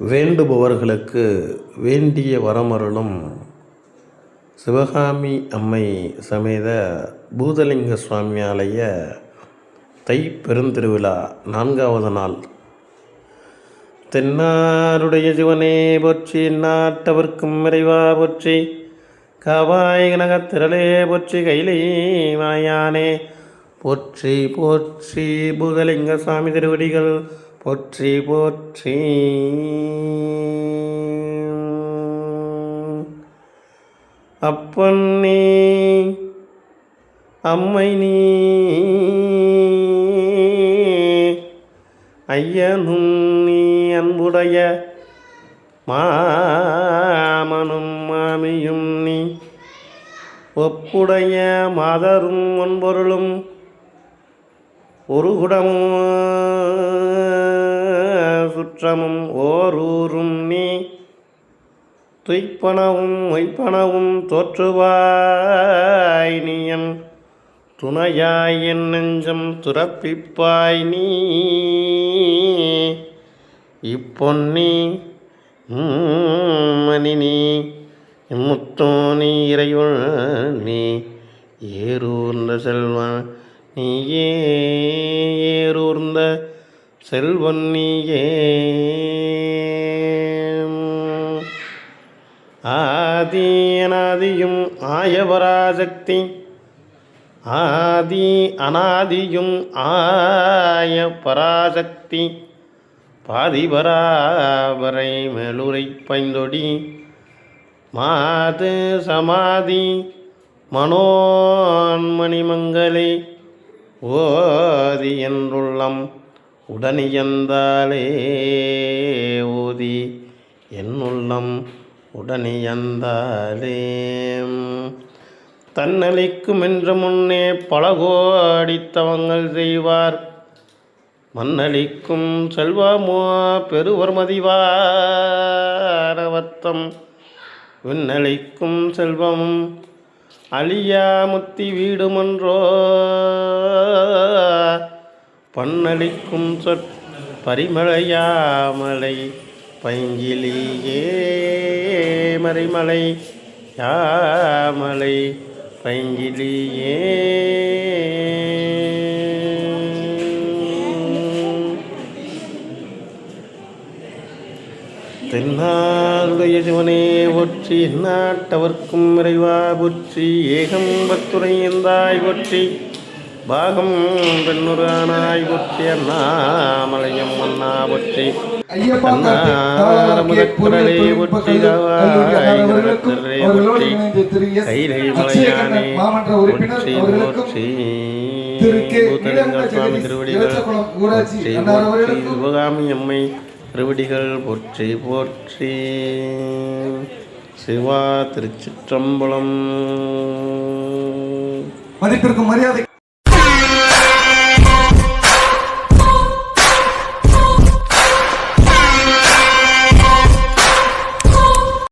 வேண்டுபவர்களுக்கு வேண்டிய வரமருளும் சிவகாமி அம்மை சமேத பூதலிங்க சுவாமி ஆலய தை பெருந்திருவிழா நான்காவது நாள். தென்னாருடைய சிவனே போற்றி நாட்டவர்க்கும் விரைவா போற்றி காவாய் கனகத்திரளே போற்றி கைலை மாயானே போற்றி போற்றி பூதலிங்க சுவாமி திருவடிகள் போற்றி போற்றி. அப்பன் நீ அம்மை நீ ஐயனும் நீ அன்புடைய மாமனும் மாமியும் நீ ஒப்புடைய மாதரும் ஒன்பொருளும் ஒரு குடமும் சுற்றமும் ஓரூரும் நீ. துய்ப்பனவும் மொய்ப்பனவும் தோற்றுவாய் நீயன். துணையாய் என் நெஞ்சம் துறப்பிப்பாய் நீ. இப்பொன்னி மணி நீ. முத்தோ நீ இறைவன் நீ. ஏறூர்ந்த செல்வன் நீயே ஏறூர்ந்த செல்வன் நீயே. ஆதி அனாதியும் ஆதி அனாதியும் ஆய பராசக்தி. பாதிபராபரை மெலுரை பைந்தொடி. மாது சமாதி மனோன்மணிமங்கலே ஓதி என்றுள்ளம் உடனியந்தாலே ஓதி என்னுள்ளம் உடனியந்தாலே தன்னளிக்கும் என்று முன்னே பல கோடித்தவங்கள் செய்வார். மன்னளிக்கும் செல்வமோ பெருவர் மதிவாரவத்தம் விண்ணளிக்கும் செல்வமும் அழியாமுத்தி வீடுமன்றோ பண்ணளிக்கும் சொற் பரிமழையாமலை பைங்கிலியே மறைமலை யாமலை பைங்கிலியே. தென்னாருடைய சிவனே ஒற்றி நாட்டவர்க்கும் விரைவா போற்றி ஏகம்பத்துறை எந்தாய் ஒற்றி பாகம் பெண்ணுரானாய் ஒற்றி அண்ணாமலையம் அண்ணா ஒற்றி ஐயப்பா கார்த்திக் முதற்கடலே ஒற்றி. காவாய் கிரகத்திலே ஒற்றி கைலை மலையானே போற்றி. பூதலிங்க இளங்கோ சுவாமி திருவடிகள் போற்றி போற்றி சிவகாமி அம்மை திருவடிகள் போற்றி போற்றி. சிவா திருச்சிற்றம்பலம். மதிப்பிற்கும் மரியாதை